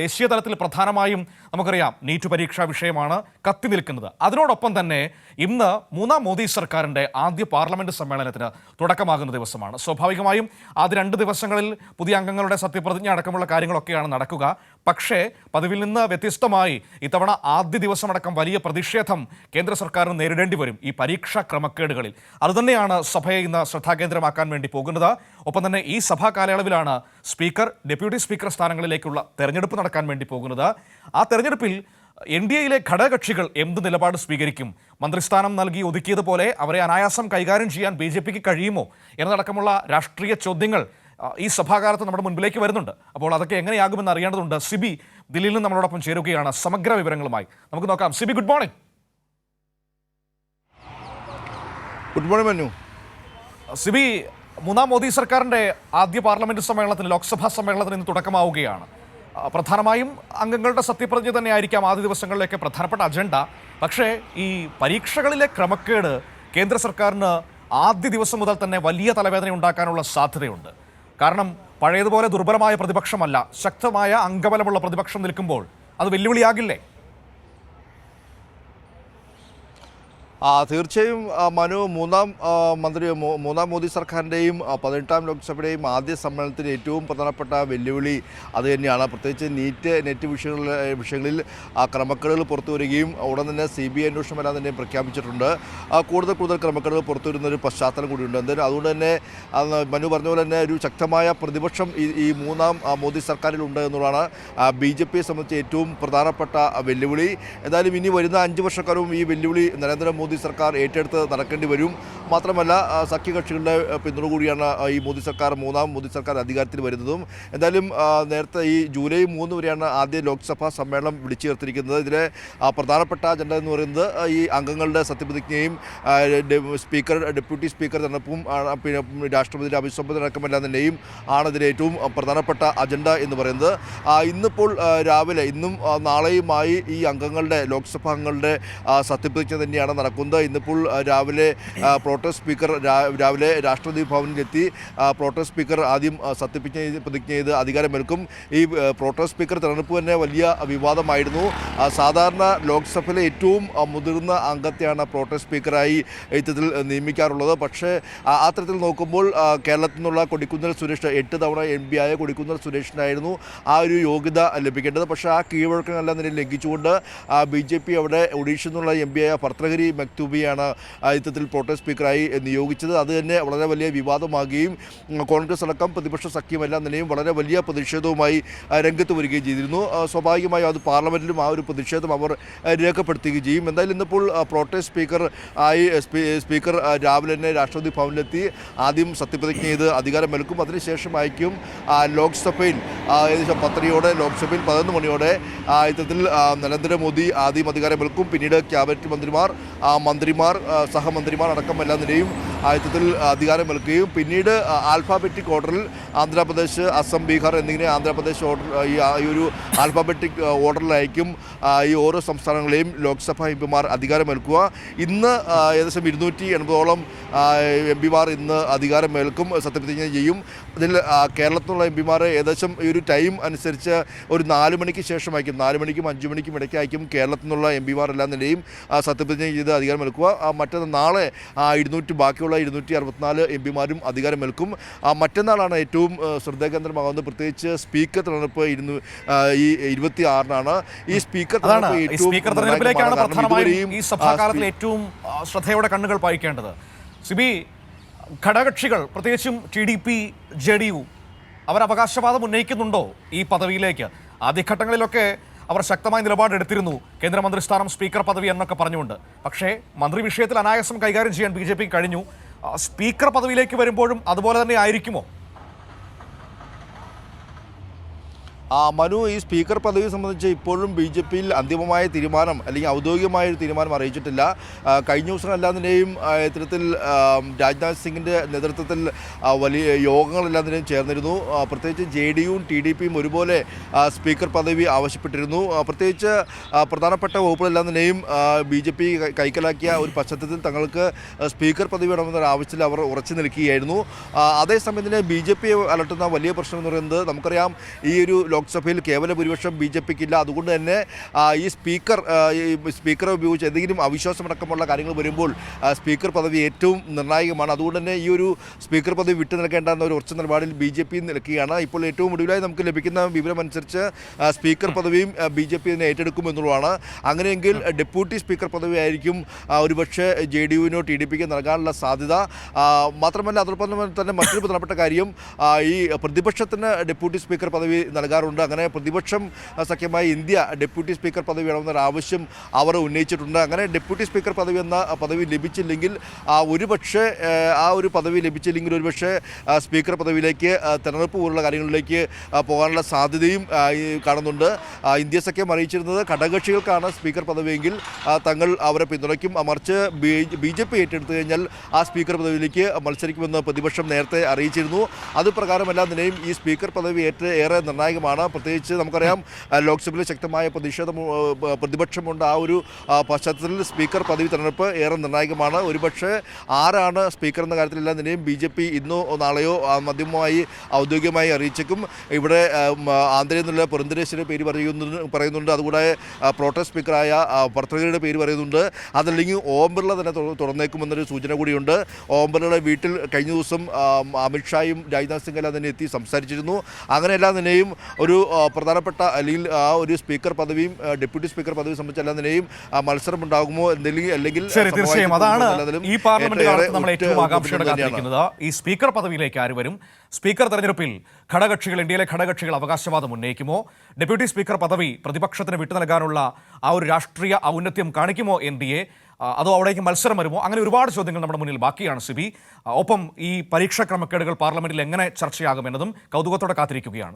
ദേശീയ തലത്തിൽ പ്രധാനമായും നമുക്കറിയാം നീറ്റ് പരീക്ഷാ വിഷയമാണ് കത്തി നിൽക്കുന്നത്. അതിനോടൊപ്പം തന്നെ ഇന്ന് മൂന്നാം മോദി സർക്കാരിന്റെ ആദ്യ പാർലമെന്റ് സമ്മേളനത്തിന് തുടക്കമാകുന്ന ദിവസമാണ്. സ്വാഭാവികമായും ആദ്യ രണ്ട് ദിവസങ്ങളിൽ പുതിയ അംഗങ്ങളുടെ സത്യപ്രതിജ്ഞ അടക്കമുള്ള കാര്യങ്ങളൊക്കെയാണ് നടക്കുക. പക്ഷേ പതിവിൽ നിന്ന് വ്യത്യസ്തമായി ഇത്തവണ ആദ്യ ദിവസമടക്കം വലിയ പ്രതിഷേധം കേന്ദ്ര സർക്കാരിന് നേരിടേണ്ടി വരും ഈ പരീക്ഷാ ക്രമക്കേടുകളിൽ. അതുതന്നെയാണ് സഭയെ ഇന്ന് ശ്രദ്ധാകേന്ദ്രമാക്കാൻ വേണ്ടി പോകുന്നത്. ഒപ്പം തന്നെ ഈ സഭാ കാലയളവിലാണ് സ്പീക്കർ ഡെപ്യൂട്ടി സ്പീക്കർ സ്ഥാനങ്ങളിലേക്കുള്ള തെരഞ്ഞെടുപ്പ് നടക്കാൻ വേണ്ടി പോകുന്നത്. ആ തെരഞ്ഞെടുപ്പിൽ എൻ ഡി എയിലെ ഘടകകക്ഷികൾ എന്ത് നിലപാട് സ്വീകരിക്കും? മന്ത്രിസ്ഥാനം നൽകി ഒതുക്കിയതുപോലെ അവരെ അനായാസം കൈകാര്യം ചെയ്യാൻ ബി ജെ പിക്ക് കഴിയുമോ? എന്നതടക്കമുള്ള രാഷ്ട്രീയ ചോദ്യങ്ങൾ ഈ സഭാകാലത്ത് നമ്മുടെ മുൻപിലേക്ക് വരുന്നുണ്ട്. അപ്പോൾ അതൊക്കെ എങ്ങനെയാകുമെന്ന് അറിയേണ്ടതുണ്ട്. സിബി ദില്ലിയിൽ നിന്ന് നമ്മളോടൊപ്പം ചേരുകയാണ് സമഗ്ര വിവരങ്ങളുമായി. നമുക്ക് നോക്കാം. Sibi good morning. Good morning Manu. Sibi മൂന്നാം മോദി സർക്കാരിന്റെ ആദ്യ പാർലമെന്റ് സമ്മേളനത്തിന് ലോക്സഭാ സമ്മേളനത്തിന് ഇന്ന് തുടക്കമാവുകയാണ്. പ്രധാനമായും അംഗങ്ങളുടെ സത്യപ്രതിജ്ഞ തന്നെയായിരിക്കാം ആദ്യ ദിവസങ്ങളിലേക്ക് പ്രധാനപ്പെട്ട അജണ്ട. പക്ഷേ ഈ പരീക്ഷകളിലെ ക്രമക്കേട് കേന്ദ്ര സർക്കാരിന് ആദ്യ ദിവസം മുതൽ തന്നെ വലിയ തലവേദന ഉണ്ടാക്കാനുള്ള സാധ്യതയുണ്ട്. കാരണം പഴയതുപോലെ ദുർബലമായ പ്രതിപക്ഷമല്ല ശക്തമായ അംഗബലമുള്ള പ്രതിപക്ഷം നിൽക്കുമ്പോൾ അത് വെല്ലുവിളിയാകില്ലേ? തീർച്ചയായും മനു മൂന്നാം മന്ത്രി മൂന്നാം മോദി സർക്കാരിന്റെയും പതിനെട്ടാം ലോക്സഭയുടെയും ആദ്യ സമ്മേളനത്തിൽ ഏറ്റവും പ്രധാനപ്പെട്ട വെല്ലുവിളി അത് തന്നെയാണ്. പ്രത്യേകിച്ച് നീറ്റ് നെറ്റ് വിഷയങ്ങളിൽ വിഷയങ്ങളിൽ ക്രമക്കേടുകൾ പുറത്തു വരികയും ഉടൻ തന്നെ സി ബി ഐ അന്വേഷണം വരാൻ തന്നെ പ്രഖ്യാപിച്ചിട്ടുണ്ട്. കൂടുതൽ കൂടുതൽ ക്രമക്കേടുകൾ പുറത്തു വരുന്ന ഒരു പശ്ചാത്തലം കൂടിയുണ്ട്. എന്തായാലും അതുകൊണ്ട് തന്നെ മനു പറഞ്ഞ പോലെ തന്നെ ഒരു ശക്തമായ പ്രതിപക്ഷം ഈ മൂന്നാം മോദി സർക്കാരിലുണ്ട് എന്നുള്ളതാണ് ബി ജെ പിയെ സംബന്ധിച്ച് ഏറ്റവും പ്രധാനപ്പെട്ട വെല്ലുവിളി. എന്തായാലും ഇനി വരുന്ന അഞ്ച് വർഷക്കാലവും ഈ വെല്ലുവിളി നരേന്ദ്രമോദി സർക്കാർ ഏറ്റെടുത്ത് നടക്കേണ്ടി വരും. മാത്രമല്ല സഖ്യകക്ഷികളുടെ പിന്തുണ കൂടിയാണ് ഈ മോദി സർക്കാർ മൂന്നാം മോദി സർക്കാർ അധികാരത്തിൽ വരുന്നതും. എന്തായാലും നേരത്തെ ഈ ജൂലൈ മൂന്ന് വരെയാണ് ആദ്യ ലോക്സഭാ സമ്മേളനം വിളിച്ചു ചേർത്തിരിക്കുന്നത് ഇതിലെ പ്രധാനപ്പെട്ട അജണ്ട എന്ന് പറയുന്നത് ഈ അംഗങ്ങളുടെ സത്യപ്രതിജ്ഞയും സ്പീക്കർ ഡെപ്യൂട്ടി സ്പീക്കർ തെരഞ്ഞെടുപ്പും പിന്നെ രാഷ്ട്രപതിയുടെ അഭിസംബോധന അടക്കമെല്ലാം തന്നെയും ആണ് ഇതിലെ ഏറ്റവും പ്രധാനപ്പെട്ട അജണ്ട എന്ന് പറയുന്നത്. ഇന്നിപ്പോൾ രാവിലെ ഇന്നും നാളെയുമായി ഈ അംഗങ്ങളുടെ ലോക്സഭാ അംഗങ്ങളുടെ സത്യപ്രതിജ്ഞ തന്നെയാണ് നടക്കുന്നത്. ഇന്നിപ്പോൾ രാവിലെ ആ, പ്രോട്ടം സ്പീക്കർ രാവിലെ രാഷ്ട്രപതി ഭവനിലെത്തി. പ്രോട്ടസ്റ്റ് സ്പീക്കർ ആദ്യം സത്യപ്രതിജ്ഞ പ്രതിജ്ഞ ചെയ്ത് അധികാരമേൽക്കും. ഈ പ്രോട്ടസ്റ്റ് സ്പീക്കർ തെരഞ്ഞെടുപ്പ് തന്നെ വലിയ വിവാദമായിരുന്നു. സാധാരണ ലോക്സഭയിലെ ഏറ്റവും മുതിർന്ന അംഗത്തെയാണ് പ്രോട്ടസ്റ്റ് സ്പീക്കറായി ഇത്തരത്തിൽ നിയമിക്കാറുള്ളത്. പക്ഷേ ആ നോക്കുമ്പോൾ കേരളത്തിൽ നിന്നുള്ള കൊടിക്കുന്നിൽ സുരേഷ് എട്ട് തവണ എം പി ആയ കൊടിക്കുന്നിൽ സുരേഷിനായിരുന്നു ആ ഒരു യോഗ്യത ലഭിക്കേണ്ടത്. പക്ഷേ ആ കീഴ്വഴക്കങ്ങളെല്ലാം നിലയിൽ ലംഘിച്ചുകൊണ്ട് ബി ജെ പി അവിടെ ഒഡീഷയിൽ നിന്നുള്ള എം പി ആയ ഭർത്തഗിരി മെക്തൂബിയാണ് ഇത്തരത്തിൽ പ്രോട്ടസ്റ്റ് പ്രോട്ടം സ്പീക്കറായി നിയോഗിച്ചത്. അത് തന്നെ വളരെ വലിയ വിവാദമാകുകയും കോൺഗ്രസ് അടക്കം പ്രതിപക്ഷ സഖ്യമെല്ലാം തന്നെയും വളരെ വലിയ പ്രതിഷേധവുമായി രംഗത്ത് വരികയും ചെയ്തിരുന്നു. സ്വാഭാവികമായും അത് പാർലമെന്റിലും ആ ഒരു പ്രതിഷേധം അവർ രേഖപ്പെടുത്തുകയും ചെയ്യും. എന്തായാലും ഇന്നിപ്പോൾ പ്രോട്ടേ സ്പീക്കർ ആയി സ്പീ- സ്പീക്കർ രാവിലെ തന്നെ രാഷ്ട്രപതി ഭവനിലെത്തി. ആദ്യം സത്യപ്രതിജ്ഞ ചെയ്ത് അധികാരമേൽക്കും അതിനുശേഷം ആയിരിക്കും ലോക്സഭയിൽ ഏകദേശം പത്തരയോടെ ലോക്സഭയിൽ പതിനൊന്ന് മണിയോടെ ഇത്തരത്തിൽ നരേന്ദ്രമോദി ആദ്യം അധികാരമേൽക്കും. പിന്നീട് ക്യാബിനറ്റ് മന്ത്രിമാർ മന്ത്രിമാർ സഹമന്ത്രിമാർ അടക്കം എല്ലാ നിലയും ആ, അധികാരം അധികാരമേൽക്കുകയും പിന്നീട് ആൽഫാബറ്റിക് ഓർഡറിൽ ആന്ധ്രാപ്രദേശ് അസം ബീഹാർ എന്നിങ്ങനെ ആന്ധ്രാപ്രദേശ് ഓർഡർ ഈ ഒരു ആൽഫാബറ്റിക് ഓർഡറിലായിരിക്കും ഈ ഓരോ സംസ്ഥാനങ്ങളെയും ലോക്സഭാ എം പിമാർ അധികാരമേൽക്കുക ഇന്ന് ഏകദേശം ഇരുന്നൂറ്റി എൺപതോളം എം പിമാർ ഇന്ന് അധികാരമേൽക്കും സത്യപ്രതിജ്ഞ ചെയ്യും. അതിൽ കേരളത്തിലുള്ള എം പിമാർ ഏകദേശം ഈ ഒരു ടൈം അനുസരിച്ച് ഒരു നാല് മണിക്ക് ശേഷമായിരിക്കും നാല് മണിക്കും അഞ്ച് മണിക്കും ഇടയ്ക്കായിരിക്കും കേരളത്തിൽ നിന്നുള്ള എം പിമാർ എല്ലാ നിലയും സത്യപ്രതിജ്ഞ ചെയ്ത് അധികാരമേൽക്കുക മറ്റന്നാൾ നാളെ ഇരുന്നൂറ്റി ബാക്കിയുള്ള ഇരുന്നൂറ്റി അറുപത്തിനാല് എം പിമാരും അധികാരമേൽക്കും. മറ്റന്നാളാണ് ഏറ്റവും ശ്രദ്ധേയ ശ്രദ്ധാകേന്ദ്രമാകുന്നത്. പ്രത്യേകിച്ച് സ്പീക്കർ തെരഞ്ഞെടുപ്പ് ഇരുന്നു ഈ ഇരുപത്തി ആറിനാണ് ഈ സ്പീക്കർ തെരഞ്ഞെടുപ്പ് സ്പീക്കർ തെരഞ്ഞെടുപ്പിലേക്കാണ് നിർണായകമാണ്. പ്രധാനമായും ഈ സഭാകാലത്തിൽ ഏറ്റവും ശ്രദ്ധയോടെ കണ്ണുകൾ പായിക്കേണ്ടത്. സിബി ഘടകകക്ഷികൾ പ്രത്യേകിച്ചും T D P J D U അവർ അവകാശവാദം ഉന്നയിക്കുന്നുണ്ടോ ഈ പദവിയിലേക്ക്? ആദ്യഘട്ടങ്ങളിലൊക്കെ അവർ ശക്തമായ നിലപാടെടുത്തിരുന്നു കേന്ദ്രമന്ത്രി സ്ഥാനം സ്പീക്കർ പദവി എന്നൊക്കെ പറഞ്ഞുകൊണ്ട്. പക്ഷേ മന്ത്രി വിഷയത്തിൽ അനായാസം കൈകാര്യം ചെയ്യാൻ ബി കഴിഞ്ഞു. സ്പീക്കർ പദവിയിലേക്ക് വരുമ്പോഴും അതുപോലെ തന്നെ ആയിരിക്കുമോ ആ മനു ഈ സ്പീക്കർ പദവി സംബന്ധിച്ച് ഇപ്പോഴും ബി ജെ പിയിൽ അന്തിമമായ തീരുമാനം അല്ലെങ്കിൽ ഔദ്യോഗികമായ ഒരു തീരുമാനം അറിയിച്ചിട്ടില്ല. കഴിഞ്ഞ ദിവസം എല്ലാത്തിന്റെയും ഇത്തരത്തിൽ രാജ്നാഥ് സിംഗിന്റെ നേതൃത്വത്തിൽ വലിയ യോഗങ്ങളെല്ലാത്തിന്റെയും ചേർന്നിരുന്നു. പ്രത്യേകിച്ച് ജെ ഡി യുവും ടി ഡി പിയും ഒരുപോലെ സ്പീക്കർ പദവി ആവശ്യപ്പെട്ടിരുന്നു. പ്രത്യേകിച്ച് പ്രധാനപ്പെട്ട വകുപ്പുകളെല്ലാത്തിന്റെയും ബി ജെ പി കൈക്കലാക്കിയ ഒരു പശ്ചാത്തലത്തിൽ തങ്ങൾക്ക് സ്പീക്കർ പദവി വേണമെന്നൊരു ആവശ്യത്തിൽ അവർ ഉറച്ചു നിൽക്കുകയായിരുന്നു. അതേസമയത്തിന് ബി ജെ പി അലട്ടുന്ന വലിയ പ്രശ്നം എന്ന് പറയുന്നത് നമുക്കറിയാം ഈ ഒരു ലോക്സഭയിൽ കേവല ഭൂരിപക്ഷം ബി ജെ പിക്കില്ല. അതുകൊണ്ട് തന്നെ ഈ സ്പീക്കർ സ്പീക്കറെ ഉപയോഗിച്ച് എന്തെങ്കിലും അവിശ്വാസമടക്കമുള്ള കാര്യങ്ങൾ വരുമ്പോൾ സ്പീക്കർ പദവി ഏറ്റവും നിർണായകമാണ്. അതുകൊണ്ട് തന്നെ ഈ ഒരു സ്പീക്കർ പദവി വിട്ടു നിൽക്കേണ്ട എന്ന ഒരു ഉറച്ച നിലപാടിൽ ബി ജെ പി നിൽക്കുകയാണ്. ഇപ്പോൾ ഏറ്റവും ഒടുവിലായി നമുക്ക് ലഭിക്കുന്ന വിവരമനുസരിച്ച് സ്പീക്കർ പദവിയും ബി ജെ പി തന്നെ ഏറ്റെടുക്കും എന്നുള്ളതാണ്. അങ്ങനെയെങ്കിൽ ഡെപ്യൂട്ടി സ്പീക്കർ പദവി ആയിരിക്കും ആ, ഒരുപക്ഷെ ജെ ഡി യുവിനോ ടി ഡി പിക്ക് നൽകാനുള്ള സാധ്യത. മാത്രമല്ല അതോടൊപ്പം തന്നെ മറ്റൊരു പ്രധാനപ്പെട്ട കാര്യം ഈ പ്രതിപക്ഷത്തിന് ഡെപ്യൂട്ടി സ്പീക്കർ പദവി നൽകാറുണ്ട്. അങ്ങനെ പ്രതിപക്ഷം സഖ്യമായ ഇന്ത്യ ഡെപ്യൂട്ടി സ്പീക്കർ പദവി വേണമെന്നൊരു ആവശ്യം അവർ ഉന്നയിച്ചിട്ടുണ്ട്. അങ്ങനെ ഡെപ്യൂട്ടി സ്പീക്കർ പദവി എന്ന പദവി ലഭിച്ചില്ലെങ്കിൽ ഒരുപക്ഷെ ആ, ഒരു പദവി ലഭിച്ചില്ലെങ്കിൽ ഒരുപക്ഷെ സ്പീക്കർ പദവിയിലേക്ക് തെരഞ്ഞെടുപ്പ് പോലുള്ള കാര്യങ്ങളിലേക്ക് പോകാനുള്ള സാധ്യതയും കാണുന്നുണ്ട്. ഇന്ത്യ സഖ്യം അറിയിച്ചിരുന്നത് ഘടകകക്ഷികൾക്കാണ് സ്പീക്കർ പദവിയെങ്കിൽ തങ്ങൾ അവരെ പിന്തുണയ്ക്കും. മറിച്ച് ബി ജെ പി ഏറ്റെടുത്തു കഴിഞ്ഞാൽ ആ സ്പീക്കർ പദവിയിലേക്ക് മത്സരിക്കുമെന്ന് പ്രതിപക്ഷം നേരത്തെ അറിയിച്ചിരുന്നു. അത് പ്രകാരമല്ല നിലയും ഈ സ്പീക്കർ പദവി ഏറ്റവും ഏറെ നിർണായകമാണ്. പ്രത്യേകിച്ച് നമുക്കറിയാം ലോക്സഭയിൽ ശക്തമായ പ്രതിഷേധം പ്രതിപക്ഷമുണ്ട്. ആ ഒരു പശ്ചാത്തലത്തിൽ സ്പീക്കർ പദവി തെരഞ്ഞെടുപ്പ് ഏറെ നിർണായകമാണ്. ഒരുപക്ഷെ ആരാണ് സ്പീക്കർ എന്ന കാര്യത്തിൽ എല്ലാ നിലയും ബി ജെ പി ഇന്നോ നാളെയോ മാധ്യമമായി ഔദ്യോഗികമായി അറിയിച്ചേക്കും. ഇവിടെ ആന്ധ്രയിൽ നിന്നുള്ള പുരന്തരേശ്വരുടെ പേര് പറയുന്നുണ്ട് പറയുന്നുണ്ട്. അതുകൂടെ പ്രോട്ടസ്റ്റ് പ്രോട്ടം സ്പീക്കറായ ഭർത്തകരുടെ പേര് പറയുന്നുണ്ട്. അതല്ലെങ്കിൽ ഓം ബിർള തന്നെ തുറ- തുറന്നേക്കുമെന്നൊരു സൂചന കൂടിയുണ്ട്. ഓം ബിർളയുടെ വീട്ടിൽ കഴിഞ്ഞ ദിവസം അമിത്ഷായും രാജ്നാഥ് സിംഗ് എല്ലാം തന്നെ എത്തി സംസാരിച്ചിരുന്നു. അങ്ങനെ എല്ലാ നിലയും ഒരു പ്രധാനപ്പെട്ട അല്ലെങ്കിൽ ആ ഒരു സ്പീക്കർ പദവിയും ഡെപ്യൂട്ടി സ്പീക്കർ പദവി സംബന്ധിച്ച് എല്ലാ നിലയും മത്സരം ഉണ്ടാകുമോ എന്തെങ്കിലും അല്ലെങ്കിൽ തീർച്ചയായും. അതാണ് ഈ പാർലമെന്റ് നമ്മൾ ഏറ്റവും ആകാംക്ഷയോടെ കാത്തിരിക്കുന്നത്. ഈ സ്പീക്കർ പദവിയിലേക്ക് ആര് വരും? സ്പീക്കർ തെരഞ്ഞെടുപ്പിൽ ഘടകക്ഷികൾ ഇന്ത്യയിലെ ഘടകക്ഷികൾ അവകാശവാദം ഉന്നയിക്കുമോ? ഡെപ്യൂട്ടി സ്പീക്കർ പദവി പ്രതിപക്ഷത്തിന് വിട്ടു നൽകാനുള്ള ആ ഒരു രാഷ്ട്രീയ ഔന്നത്യം കാണിക്കുമോ എൻ ഡി എ? അതോ അവിടേക്ക് മത്സരം വരുമോ? അങ്ങനെ ഒരുപാട് ചോദ്യങ്ങൾ നമ്മുടെ മുന്നിൽ ബാക്കിയാണ് സിബി. ഒപ്പം ഈ പരീക്ഷാ ക്രമക്കേടുകൾ പാർലമെന്റിൽ എങ്ങനെ ചർച്ചയാകുമെന്നതും കൗതുകത്തോടെ കാത്തിരിക്കുകയാണ്.